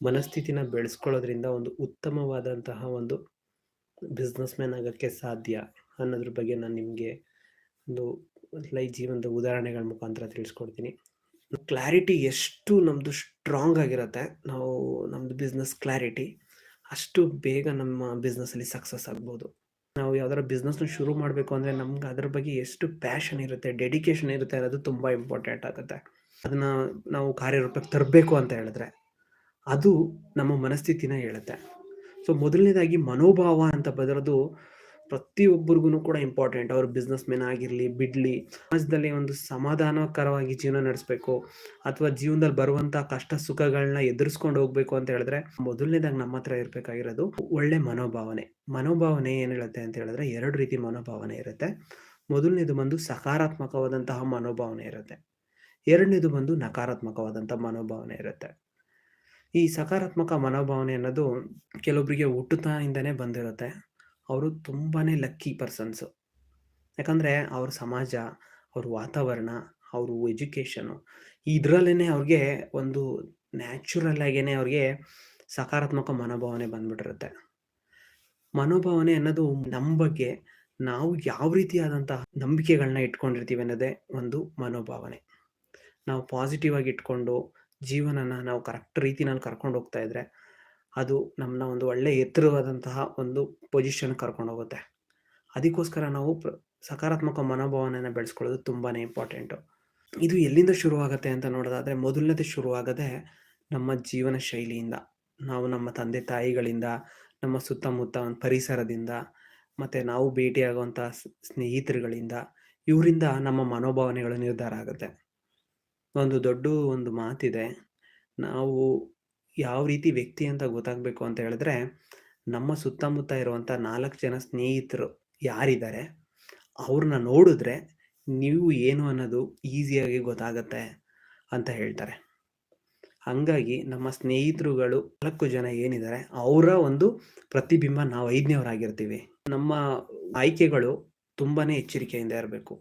ಮನಸ್ಥಿತಿನ ಬೆಳೆಸ್ಕೊಳ್ಳೋದ್ರಿಂದ ಒಂದು ಉತ್ತಮವಾದಂತಹ ಒಂದು ಬಿಸ್ನೆಸ್ ಮ್ಯಾನ್ ಆಗೋಕ್ಕೆ ಸಾಧ್ಯ ಅನ್ನೋದ್ರ ಬಗ್ಗೆ ನಾನು ನಿಮಗೆ ಒಂದು ಲೈ ಜೀವನದ ಉದಾಹರಣೆಗಳ ಮುಖಾಂತರ ತಿಳಿಸ್ಕೊಡ್ತೀನಿ. ಕ್ಲಾರಿಟಿ ಎಷ್ಟು ನಮ್ಮದು ಸ್ಟ್ರಾಂಗ್ ಆಗಿರುತ್ತೆ, ನಾವು ನಮ್ಮದು ಬಿಸ್ನೆಸ್ ಕ್ಲಾರಿಟಿ ಅಷ್ಟು ಬೇಗ ನಮ್ಮ ಬಿಸ್ನೆಸ್ಸಲ್ಲಿ ಸಕ್ಸಸ್ ಆಗ್ಬೋದು. ನಾವು ಯಾವ್ದಾರ ಬಿಸ್ನೆಸ್ನ ಶುರು ಮಾಡಬೇಕು ಅಂದರೆ ನಮ್ಗೆ ಅದ್ರ ಬಗ್ಗೆ ಎಷ್ಟು ಪ್ಯಾಷನ್ ಇರುತ್ತೆ ಡೆಡಿಕೇಶನ್ ಇರುತ್ತೆ ಅನ್ನೋದು ತುಂಬ ಇಂಪಾರ್ಟೆಂಟ್ ಆಗುತ್ತೆ. ಅದನ್ನು ನಾವು ಕಾರ್ಯರೂಪಕ್ಕೆ ತರಬೇಕು ಅಂತ ಹೇಳಿದ್ರೆ ಅದು ನಮ್ಮ ಮನಸ್ಥಿತಿನ ಹೇಳುತ್ತೆ. ಸೊ ಮೊದಲನೇದಾಗಿ ಮನೋಭಾವ ಅಂತ ಬದಲದು ಪ್ರತಿಯೊಬ್ಬರಿಗೂ ಕೂಡ ಇಂಪಾರ್ಟೆಂಟ್ ಅವ್ರ ಬಿಸ್ನೆಸ್ ಮೆನ್ ಆಗಿರಲಿ, ಬಿಡ್ಲಿ, ಸಮಾಜದಲ್ಲಿ ಒಂದು ಸಮಾಧಾನಕರವಾಗಿ ಜೀವನ ನಡೆಸಬೇಕು ಅಥವಾ ಜೀವನದಲ್ಲಿ ಬರುವಂಥ ಕಷ್ಟ ಸುಖಗಳನ್ನ ಎದುರಿಸ್ಕೊಂಡು ಹೋಗ್ಬೇಕು ಅಂತ ಹೇಳಿದ್ರೆ ಮೊದಲನೇದಾಗಿ ನಮ್ಮ ಹತ್ರ ಇರಬೇಕಾಗಿರೋದು ಒಳ್ಳೆ ಮನೋಭಾವನೆ. ಮನೋಭಾವನೆ ಏನು ಹೇಳುತ್ತೆ ಅಂತ ಹೇಳಿದ್ರೆ ಎರಡು ರೀತಿ ಮನೋಭಾವನೆ ಇರುತ್ತೆ. ಮೊದಲನೇದು ಬಂದು ಸಕಾರಾತ್ಮಕವಾದಂತಹ ಮನೋಭಾವನೆ ಇರುತ್ತೆ. ಎರಡನೇದು ಬಂದು ನಕಾರಾತ್ಮಕವಾದಂಥ ಮನೋಭಾವನೆ ಇರುತ್ತೆ. ಈ ಸಕಾರಾತ್ಮಕ ಮನೋಭಾವನೆ ಅನ್ನೋದು ಕೆಲವೊಬ್ಬರಿಗೆ ಹುಟ್ಟುತ್ತಾನಿಂದನೇ ಬಂದಿರುತ್ತೆ. ಅವರು ತುಂಬಾ ಲಕ್ಕಿ ಪರ್ಸನ್ಸು ಯಾಕಂದರೆ ಅವ್ರ ಸಮಾಜ, ಅವ್ರ ವಾತಾವರಣ, ಅವರು ಎಜುಕೇಷನು ಇದರಲ್ಲೇ ಅವ್ರಿಗೆ ಒಂದು ನ್ಯಾಚುರಲ್ ಆಗೇ ಅವ್ರಿಗೆ ಸಕಾರಾತ್ಮಕ ಮನೋಭಾವನೆ ಬಂದ್ಬಿಟ್ಟಿರುತ್ತೆ. ಮನೋಭಾವನೆ ಅನ್ನೋದು ನಮ್ಮ ಬಗ್ಗೆ ನಾವು ಯಾವ ರೀತಿಯಾದಂತಹ ನಂಬಿಕೆಗಳನ್ನ ಇಟ್ಕೊಂಡಿರ್ತೀವಿ ಅನ್ನೋದೇ ಒಂದು ಮನೋಭಾವನೆ. ನಾವು ಪಾಸಿಟಿವ್ ಆಗಿ ಇಟ್ಕೊಂಡು ಜೀವನನ ನಾವು ಕರೆಕ್ಟ್ ರೀತಿನಲ್ಲಿ ಕರ್ಕೊಂಡು ಹೋಗ್ತಾ ಇದ್ರೆ ಅದು ನಮ್ಮನ್ನ ಒಂದು ಒಳ್ಳೆ ಎತ್ತರವಾದಂತಹ ಒಂದು ಪೊಸಿಷನ್ ಕರ್ಕೊಂಡು ಹೋಗುತ್ತೆ. ಅದಕ್ಕೋಸ್ಕರ ನಾವು ಸಕಾರಾತ್ಮಕ ಮನೋಭಾವನೆಯನ್ನು ಬೆಳೆಸ್ಕೊಳ್ಳೋದು ತುಂಬಾ ಇಂಪಾರ್ಟೆಂಟು ಇದು ಎಲ್ಲಿಂದ ಶುರುವಾಗುತ್ತೆ ಅಂತ ನೋಡೋದಾದರೆ ಮೊದಲನೇದು ಶುರುವಾಗದೆ ನಮ್ಮ ಜೀವನ ಶೈಲಿಯಿಂದ, ನಾವು ನಮ್ಮ ತಂದೆ ತಾಯಿಗಳಿಂದ, ನಮ್ಮ ಸುತ್ತಮುತ್ತ ಒಂದು ಪರಿಸರದಿಂದ, ಮತ್ತು ನಾವು ಭೇಟಿಯಾಗುವಂಥ ಸ್ನೇಹಿತರುಗಳಿಂದ, ಇವರಿಂದ ನಮ್ಮ ಮನೋಭಾವನೆಗಳು ನಿರ್ಧಾರ ಆಗುತ್ತೆ. ಒಂದು ದೊಡ್ಡ ಒಂದು ಮಾತಿದೆ. ನಾವು ಯಾವ ರೀತಿ ವ್ಯಕ್ತಿ ಅಂತ ಗೊತ್ತಾಗಬೇಕು ಅಂತ ಹೇಳಿದ್ರೆ, ನಮ್ಮ ಸುತ್ತಮುತ್ತ ಇರುವಂಥ ನಾಲ್ಕು ಜನ ಸ್ನೇಹಿತರು ಯಾರಿದ್ದಾರೆ, ಅವ್ರನ್ನ ನೋಡಿದ್ರೆ ನೀವು ಏನು ಅನ್ನೋದು ಈಸಿಯಾಗಿ ಗೊತ್ತಾಗತ್ತೆ ಅಂತ ಹೇಳ್ತಾರೆ. ಹಂಗಾಗಿ ನಮ್ಮ ಸ್ನೇಹಿತರುಗಳು ನಾಲ್ಕು ಜನ ಏನಿದ್ದಾರೆ, ಅವರ ಒಂದು ಪ್ರತಿಬಿಂಬ ನಾವು ಐದನೇವರಾಗಿರ್ತೀವಿ. ನಮ್ಮ ಆಯ್ಕೆಗಳು ತುಂಬಾ ಎಚ್ಚರಿಕೆಯಿಂದ ಇರಬೇಕು.